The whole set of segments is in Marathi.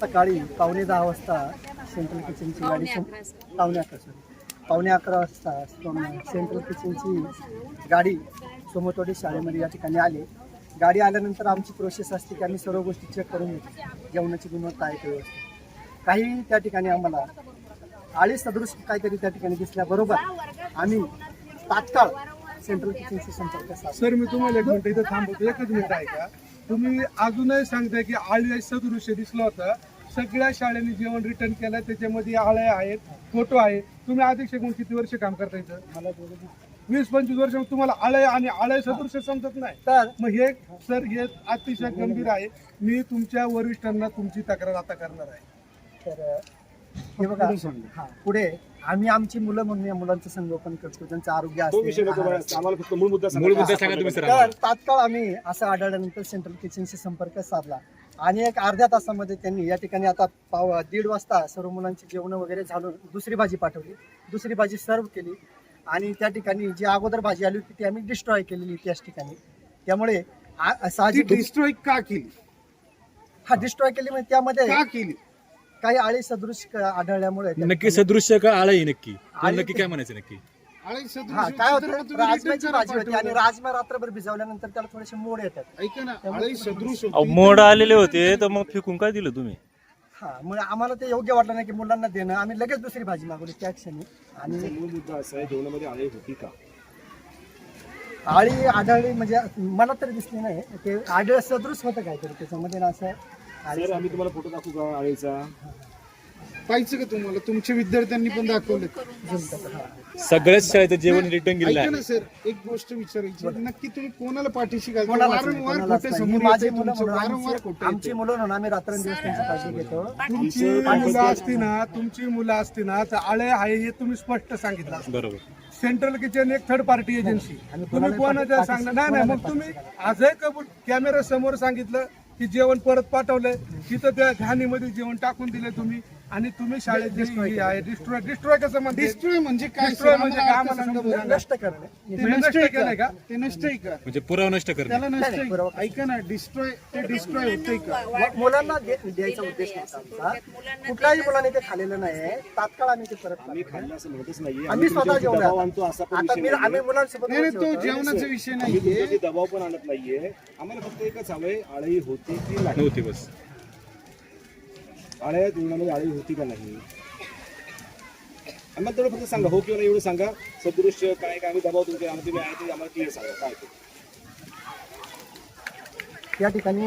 सकाळी पावणे दहा वाजता सेंट्रल किचनची गाडी पावणे अकरा सॉरी पावणे अकरा वाजता सेंट्रल किचनची गाडी सोमतवाडी शाळेमध्ये या ठिकाणी आली. गाडी आल्यानंतर आमची प्रोसेस असते की आम्ही सर्व गोष्टी चेक करून घेतो. जेवणाची गुणवत्ता आहे का व्यवस्थित. काही त्या ठिकाणी आम्हाला आळी सदृश काहीतरी त्या ठिकाणी दिसल्याबरोबर आम्ही तात्काळ सेंट्रल किचनशी संपर्क सर मी तुम्हाला एक मिनिट इथं थांबवतो. एकच मिनिट आहे का तुम्ही अजूनही सांगताय की आळी सदृश्य दिसलं होतं. सगळ्या शाळेने जेवण रिटर्न केलं त्याच्यामध्ये आळ्या आहेत फोटो आहे तुम्ही अधीक्षक म्हणून किती वर्ष काम करता इथं? मला वीस पंचवीस वर्ष तुम्हाला आळय आणि आळय सदृश्य समजत नाही. तर? मग हे सर हे अतिशय गंभीर आहे. मी तुमच्या वरिष्ठांना तुमची तक्रार आता करणार आहे. तर हे बघा हा, पुढे आम्ही आमची मुलं म्हणून या मुलांचं संगोपन करतो. त्यांचं आरोग्य असते आहार तर. तात्काळ आम्ही असं आढळल्यानंतर सेंट्रल किचनशी संपर्क साधला. आणि एक अर्ध्या तासामध्ये त्यांनी या ठिकाणी आता पाव दीड वाजता सर्व मुलांची जेवण वगैरे झालं दुसरी भाजी पाठवली. दुसरी भाजी सर्व केली. आणि त्या ठिकाणी जी अगोदर भाजी आली होती ती आम्ही डिस्ट्रॉय केलेली त्याच ठिकाणी. त्यामुळे आ- ती साहजिक डिस्ट्रॉय का केली? हा डिस्ट्रॉय केली म्हणजे त्यामध्ये का केली? काही आळी सदृश आढळल्यामुळे त्या नक्की सदृश्य का नक्की? आळी नक्की ते- काय म्हणायचं नक्की? हा काय होतं? भाजी होती आणि. राजमा रात्रभर भिजवल्यानंतर त्याला थोडेसे मोड येतात. ऐका ना आळी सदृश अहो, होती. मोड आलेले होते तर मग फेकून काय दिलं तुम्ही? हा मग आम्हाला ते योग्य वाटलं नाही की मुलांना देणं. आम्ही लगेच दुसरी भाजी मागवली त्या क्षणी. आणि मूळ मुद्दा असा आहे जेवणामध्ये आळी होती का? आळी आढळली म्हणजे मला तरी दिसली नाही. ते आढळ सदृश होतं काहीतरी त्याच्यामध्ये ना असं आळी सर आम्ही तुम्हाला फोटो दाखवू का आळीचा? पाहिजे का तुम्हाला? तुमच्या विद्यार्थ्यांनी पण दाखवले हा. सगळ्याच शाळेचं जेवण रिटर्न गेलेलं ऐका ना आहे. सर. एक गोष्ट विचारायची आहे. नक्की तुम्ही कोणाला पाठीशी घालता? कोणालाच नाही, वारंवार कोणालाच खोटे नाही. समोर माझी येते मुलं तुमचं, म्हणून वारंवार आमची- खोटे आमची मुलं म्हणून आम्ही रात्रंदिवस त्यांची काळजी घेतो. तुमची मुलं असती ना तुमची मुलं असती ना तर आळे आहे हे तुम्ही स्पष्ट सांगितलं. बरोबर. सेंट्रल किचन एक थर्ड पार्टी एजन्सी आणि तुम्ही कोणाला कोणाच्या पाठी- सांगणार? नाही नाही मग तुम्ही आजही कबूल कॅमेरा समोर सांगितलं की जेवण परत पाठवलंय. तिथं त्या घाणीमध्ये जेवण टाकून दिले तुम्ही. आणि तुम्ही शाळेत डिस्ट्रॉय डिस्ट्रॉय डिस्ट्रॉय कसं म्हणते? डिस्ट्रॉय म्हणजे काय? डिस्ट्रॉय म्हणजे काय समजा नष्ट करणे. ते नष्ट केलंय का? ते नष्ट का म्हणजे पुरावा नष्ट करणे. त्याला नष्ट नाही? ऐका ना डिस्ट्रॉय ते डिस्ट्रॉय होतंय का? मुलांना द्यायचा उद्देश नव्हता कुठल्याही मुलाने ते खाल्लेलं नाही तात्काळ आम्ही ते परत आम्ही. खाल्लं असं म्हणतच नाहीये. आम्ही स्वतः आता. आणतो असा पण. आम्ही मुलांसोबत नाही नाही तो. जेवणाचा विषय तुमच्यावरती दबाव पण आणत नाहीये. आम्हाला फक्त एकच हवंय आळी होती की नाही? नव्हती बस. आळ्या जेवणामध्ये आळी होती का नाही? आम्हाला तेवढं फक्त सांगा हो किंवा नाही एवढं सांगा. सदृश्य काय काय आम्ही दबाव तुमचे आम्हाला तुम्ही आहे ते आम्हाला क्लिअर सांगा. काय ते? या ठिकाणी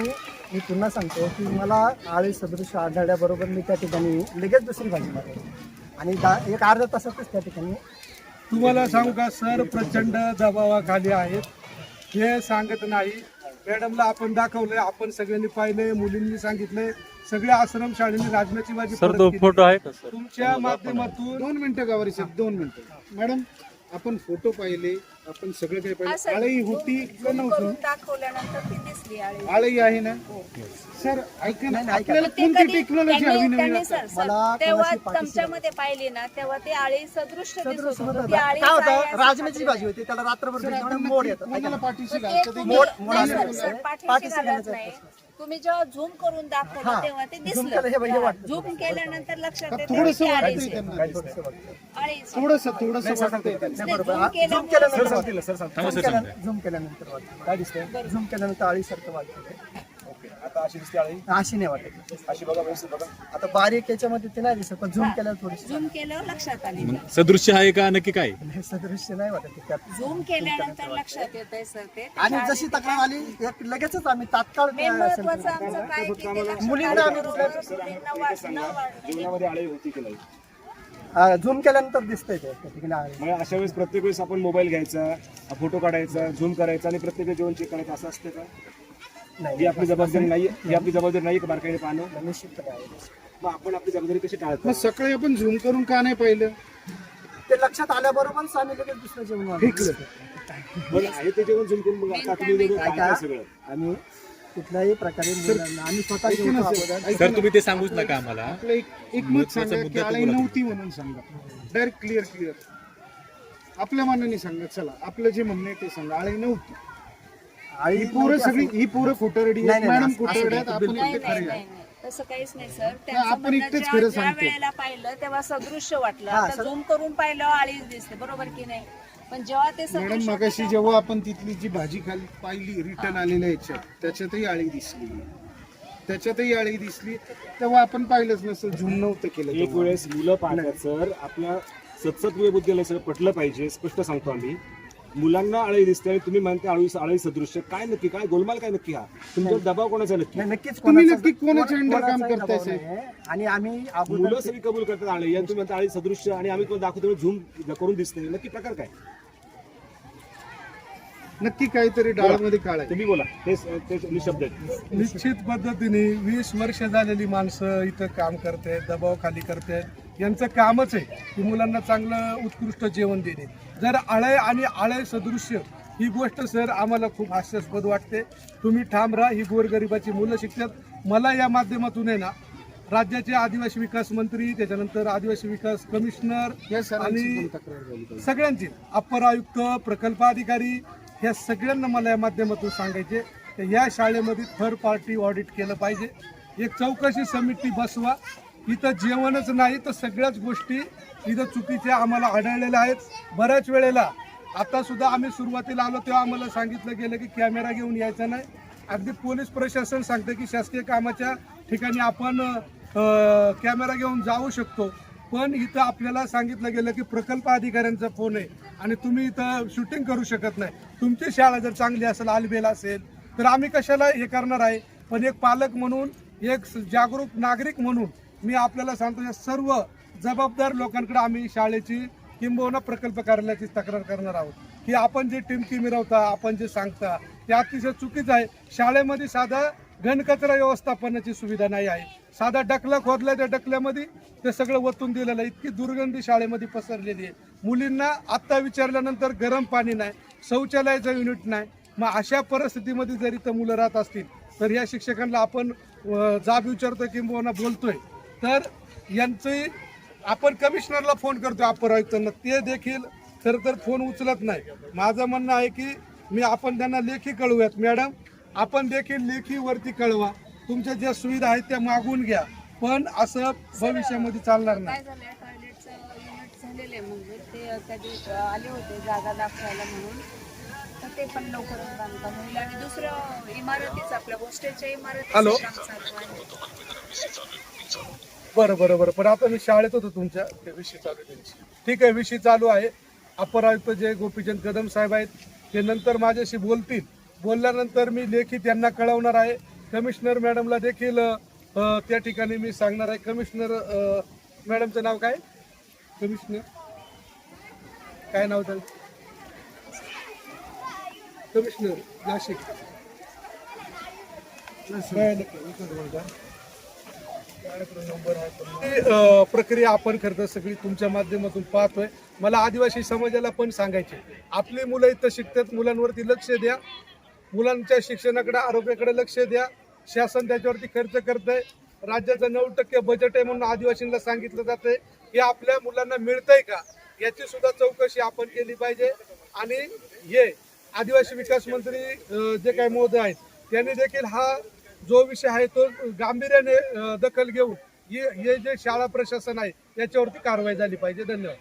मी पुन्हा सांगतो की मला आळी सदृश आढळल्याबरोबर मी त्या ठिकाणी लगेच दुसरी भाजी मागवली आणि दा- एक अर्ध्या तासातच त्या ठिकाणी तुम्हाला सांगू का सर प्रचंड दबावाखाली आहेत. हे सांगत नाही. मॅडमला आपण दाखवलंय आपण सगळ्यांनी पाहिलंय मुलींनी सांगितलंय. सगळ्या आश्रम शाळेने राजमाची भाजी सर तो केली. फोटो आहे का सर? तुमच्या माध्यमातून दोन मिनिटं गावारी साहेब? दोन मिनिटं. मॅडम आपण फोटो पाहिले आपण सगळं काही पाहिलं. आळई होती का नव्हती? करून दाखवल्यानंतर ती दिसली आळी आळई आहे ना? सर ऐका ना आपल्याला कोणती टेक्नॉलॉजी हवी त्यांनी नवीन त्यांनी आता? सर सर, मला तेव्हा कोणाशी चमच्यामध्ये पाहिली ना तेव्हा ती आळी दिसत सदृश होती. होतं. ती आळी काय होतं? राजमाची खात्री भाजी होती त्याला रात्रभर मोड येतात कोणाला ऐका ना. पाठीशी ते घालतं. तुम्ही- मोड- नाही मोड सर, आलेलं सर, आहे. पाठीशी पाठीशी घालत नाही. तुम्ही जेव्हा झूम करून हा. दाखवलं तेव्हा ते Zoom केलं हे बघ, हे वाटतं. झूम केल्यानंतर लक्षात येते थोडस ती वाटतंय. त्यांना. थोडस थोडस वाटतंय त्यांना. हा, केल्यानंतर झूम केल्यानंतर वाटतं काय दिसतंय झूम केल्यानंतर आळीसारखं वाटतं ओके आता अशी दिसते आळी? अशी नाही वाटत. अशी बघा व्यवस्थित बघा. आता बारीक याच्यामध्ये ते नाही दिसत पण झूम केल्यावर थोडीशी झूम केल्यावर लक्षात आली. मग सदृश्य आहे का? नक्की काय? हे सदृश्य नाही वाटत ते त्यात. झूम केल्यानंतर लक्षात येत आहे सर ते. आणि जशी तक्रार आली एक लगेचच आम्ही तात्काळ मेन त्या महत्वाचं central- आमचं काय की ते लक्षात मुलींना आम्ही आल्याबरोबर कुठल्या- मुलींना वाट- न वाढ- जेवणामध्ये आळी होती की नाही. अं, झूम केल्यानंतर दिसतंय ते त्या ठिकाणी आळी. मग अशा वेळेस प्रत्येक वेळेस आपण मोबाईल घ्यायचा फोटो काढायचा झूम करायचा आणि प्रत्येक वेळेस जेवण चेक करायचं असं असतं का? ही नाही आपली जबाबदारी नाही ही आपली जबाबदारी नाही का बारकाईने पाहणं? निश्चितपणे आहे. मग आपण आपली जबाबदारी कशी टाळतो? मग सकाळी आपण झूम करून का नाही पाहिलं? ते लक्षात आल्याबरोबरच आम्ही लगेच दुसरं जेवण वाढवलं. आहे. ते जेवण झूम करून मग आता तुम्ही वेगळं काय काय सगळं. आम्ही कुठल्याही प्रकारे मुलांना आम्ही स्वतः जेवतो अगोदर. सर तुम्ही ते सांगूच नका आम्हाला. आपलं एक एक मत सांगा की मुद्दा आळी तुम्हाला नव्हती म्हणून सांगा. डायरेक्ट क्लिअर क्लिअर आपल्या मनाने सांगा चला. आपलं जे म्हणणं आहे ते सांगा. आळी नव्हती. ही पोरं सगळी ही पोरं खोटरडी नाही, आहेत नाही, मॅडम असं- खोटरडी आहेत आपण नाही खरे नाही आहे नाही. तसं काहीच नाही सर. त्यांचं आपण म्हणणं इतकंच ज्या- खरं ज्या सांगतो. वेळेला पाहिलं तेव्हा सदृश्य वाटलं. हा, आता झूम करून पाहिलं आळीच दिसते. बरोबर की नाही? पण जेव्हा ते मॅडम सदृश्य मगाशी होतं जेव्हा आपण तिथली जी भाजी खाली पाहिली रिटर्न आलेल्या याच्यात त्याच्यातही आळी दिसली. त्याच्यातही आळी दिसली. तेव्हा आपण पाहिलंच नसतं झूम नव्हतं केलं एक तेव्हा. वेळेस मुलं पाहतात सर आपल्या सतसत बुद्धीला सगळं पटलं पाहिजे स्पष्ट सांगतो आम्ही. मुलांना आळी दिसते आणि तुम्ही म्हणते आळी आळी सदृश्य. काय नक्की? काय गोलमाल काय नक्की हा? तुमच्यावर दबाव कोणाचा नक्की? नाही, नक्कीच तुम्ही कोणाचा- नक्की कोणाच्या कोणा- under काम करताय, दबाव साहेब? आणि आम्ही मुलं अगोदर सगळी कबूल करतात आळी. आणि तुम्ही म्हणता आळी सदृश्य आणि आम्ही तुम्हाला दाखवतो झूम करून दिसते नक्की प्रकार काय? नक्की काहीतरी डाळमध्ये काळ आहे. तुम्ही बोला. तेच तेच निशब्द आहेत. निश्चित पद्धतीने वीस वर्ष झालेली माणसं इथं काम करतायत दबावाखाली करतायत यांचं कामच आहे की मुलांना चांगलं उत्कृष्ट जेवण देणे. जर आळय आणि आळय सदृश्य ही गोष्ट सर आम्हाला खूप हास्यास्पद वाटते. तुम्ही ठाम राहा ही गोरगरिबाची मुलं शिकतात. मला या माध्यमातून आहे ना राज्याचे आदिवासी विकास मंत्री त्याच्यानंतर आदिवासी विकास कमिशनर आणि सगळ्यांचे अप्पर आयुक्त प्रकल्प अधिकारी ह्या सगळ्यांना मला या माध्यमातून सांगायचे की या शाळेमध्ये थर्ड पार्टी ऑडिट केलं पाहिजे. एक चौकशी समिती बसवा. इथं जेवणच नाही तर सगळ्याच गोष्टी इथं चुकीच्या आम्हाला आढळलेल्या आहेत. बऱ्याच वेळेला आता सुद्धा आम्ही सुरुवातीला आलो तेव्हा आम्हाला सांगितलं गेलं की कॅमेरा घेऊन यायचा नाही. अगदी पोलीस प्रशासन सांगतं की शासकीय कामाच्या ठिकाणी आपण कॅमेरा घेऊन जाऊ शकतो. पण इथं आपल्याला सांगितलं गेलं की प्रकल्प अधिकाऱ्यांचा फोन आहे आणि तुम्ही इथं शूटिंग करू शकत नाही. तुमची शाळा जर चांगली असेल आलबेल असेल तर आम्ही कशाला हे करणार आहे? पण एक पालक म्हणून एक जागरूक नागरिक म्हणून मी आपल्याला सांगतो या सर्व जबाबदार लोकांकडे आम्ही शाळेची किंबहुना प्रकल्प कार्यालयाची तक्रार करणार आहोत. की आपण जे टिमकी मिरवता आपण जे सांगता ते अतिशय चुकीचं आहे. शाळेमध्ये साधा घनकचरा व्यवस्थापनाची सुविधा नाही आहे. साधा डकला खोदला त्या डकल्यामध्ये ते सगळं वतून दिलेलं आहे. इतकी दुर्गंधी शाळेमध्ये पसरलेली आहे. मुलींना आत्ता विचारल्यानंतर गरम पाणी नाही शौचालयाचं युनिट नाही. मग अशा परिस्थितीमध्ये जर इथं मुलं राहत असतील तर या शिक्षकांना आपण जाब विचारतो किंबहुना बोलतोय. तर यांचे आपण कमिशनरला फोन करतो अप्पर आयुक्तांना ते देखील खरं तर फोन उचलत नाही. माझं म्हणणं आहे की मी आपण त्यांना लेखी कळवूयात. मॅडम आपण देखील लेखी वरती कळवा. तुमच्या ज्या सुविधा आहेत त्या मागून घ्या. पण असं भविष्यामध्ये चालणार नाही. काय झालंय? टॉयलेटचं युनिट झालेलं आहे म्हणजे ते त्या दिवशी आले होते जागा दाखवायला म्हणून. तर ते पण लवकरच बांधकाम होईल आणि दुसरं इमारतीच आपल्या हॉस्टेलच्या इमारतीचं हॅलो? बरं बरं बरं. पण आता मी शाळेत होतो तुमच्या. ते विषय चालू त्यांची. ठीक आहे विषय चालू आहे. अपर आयुक्त जे गोपीचंद कदम साहेब आहेत ते नंतर माझ्याशी बोलतील. बोलल्यानंतर मी लेखी त्यांना कळवणार आहे. कमिशनर मॅडमला देखील अ, त्या ठिकाणी मी सांगणार आहे. कमिशनर अ, मॅडमचं नाव काय? कमिशनर? काय नाव त्यांचं? कमिशनर नाशिक. काय नक्की, बोलता. ती प्रक्रिया आपण खरं सगळी तुमच्या माध्यमातून पाहतोय. मला आदिवासी समाजाला पण सांगायचे आपली मुलं इथं शिकतात मुलांवरती लक्ष द्या. मुलांच्या शिक्षणाकडे आरोग्याकडे लक्ष द्या. शासन त्याच्यावरती खर्च करतंय. राज्याचं नऊ टक्के बजेट आहे म्हणून आदिवासींना सांगितलं जाते हे आपल्या मुलांना मिळतंय का? याची सुद्धा चौकशी आपण केली पाहिजे. आणि हे आदिवासी विकास मंत्री जे काही महोदय आहेत त्यांनी देखील हा जो विषय आहे तो गांभीर्याने दखल घेऊन ये हे जे शाळा प्रशासन आहे याच्यावरती कारवाई झाली पाहिजे. धन्यवाद.